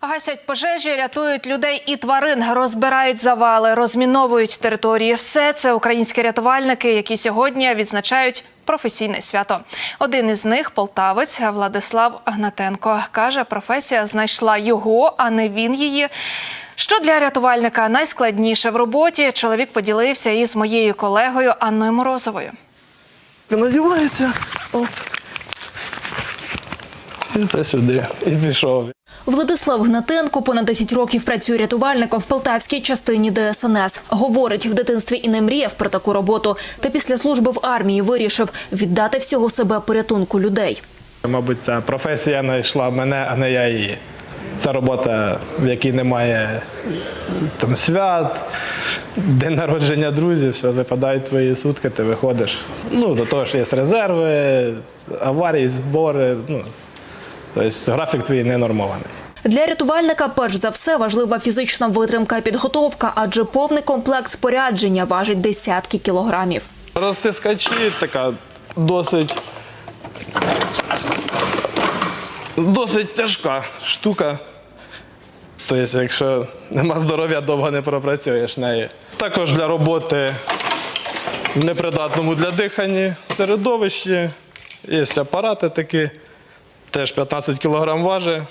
Гасять пожежі, рятують людей і тварин, розбирають завали, розміновують території. Все це українські рятувальники, які сьогодні відзначають професійне свято. Один із них полтавець Владислав Гнатенко каже, професія знайшла його, а не він її. Що для рятувальника найскладніше в роботі? Чоловік поділився із моєю колегою Анною Морозовою. Надівається. І це сюди. І пішов. Владислав Гнатенко понад 10 років працює рятувальником в полтавській частині ДСНС. Говорить, в дитинстві і не мріяв про таку роботу. Та після служби в армії вирішив віддати всього себе порятунку людей. Мабуть, ця професія знайшла мене, а не я її. Це робота, в якій немає там свят, день народження друзів, все, западають твої сутки, ти виходиш. Ну, до того ж є резерви, аварії, збори. Ну, тобто графік твій ненормований. Для рятувальника перш за все важлива фізична витримка і підготовка, адже повний комплект спорядження важить десятки кілограмів. Розтискачі така досить. Досить тяжка штука. Тобто, якщо нема здоров'я, довго не пропрацюєш нею. Також для роботи в непридатному для дихання середовищі. Є апарати такі, теж 15 кг важить,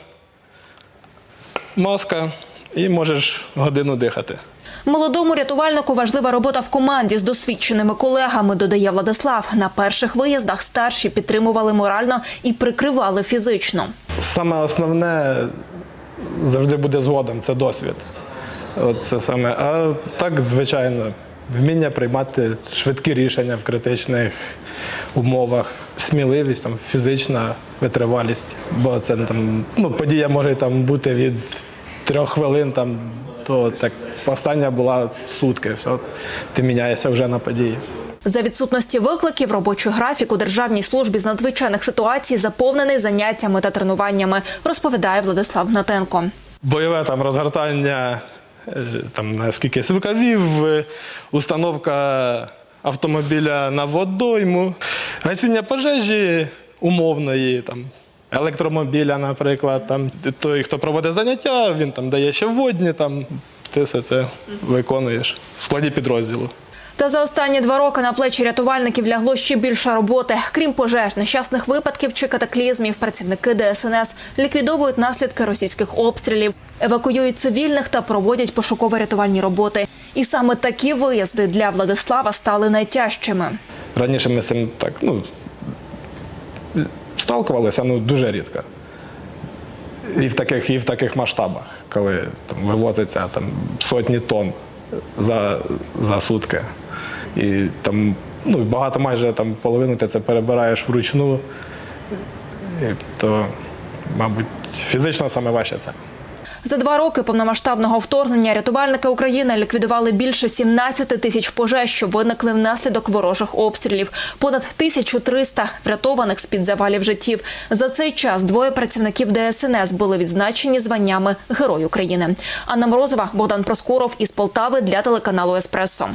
маска і можеш годину дихати. Молодому рятувальнику важлива робота в команді з досвідченими колегами, додає Владислав. На перших виїздах старші підтримували морально і прикривали фізично. Саме основне завжди буде згодом, це досвід. От це саме. А так, звичайно, вміння приймати швидкі рішення в критичних умовах, сміливість, там, фізична витривалість. Бо це там, ну, подія може там бути від трьох хвилин, там, то так остання була сутки. Все, ти міняєшся вже на події. За відсутності викликів робочий графік у державній службі з надзвичайних ситуацій заповнений заняттями та тренуваннями, розповідає Владислав Гнатенко. бойове там розгортання там на скільки рукавів, е, установка автомобіля на водойму, гасіння пожежі умовної, там, електромобіля, наприклад. Там, той, хто проводить заняття, він там дає ще водні, там, ти все це виконуєш в складі підрозділу. Та за останні два роки на плечі рятувальників лягло ще більше роботи. Крім пожеж, нещасних випадків чи катаклізмів, працівники ДСНС ліквідовують наслідки російських обстрілів, евакуюють цивільних та проводять пошуково-рятувальні роботи. І саме такі виїзди для Владислава стали найтяжчими. Раніше ми з цим так, ну, сталкувалися, ну дуже рідко. І в таких, і в таких масштабах, коли там, вивозиться там, сотні тонн за, за сутки. І там ну, багато майже там, половину ти це перебираєш вручну, і, то, мабуть, фізично саме важче це. За два роки повномасштабного вторгнення рятувальники України ліквідували більше 17 тисяч пожеж, що виникли внаслідок ворожих обстрілів. Понад 1300 врятованих з-під завалів життів. За цей час двоє працівників ДСНС були відзначені званнями Герой України. Анна Морозова, Богдан Проскуров із Полтави для телеканалу Еспресо.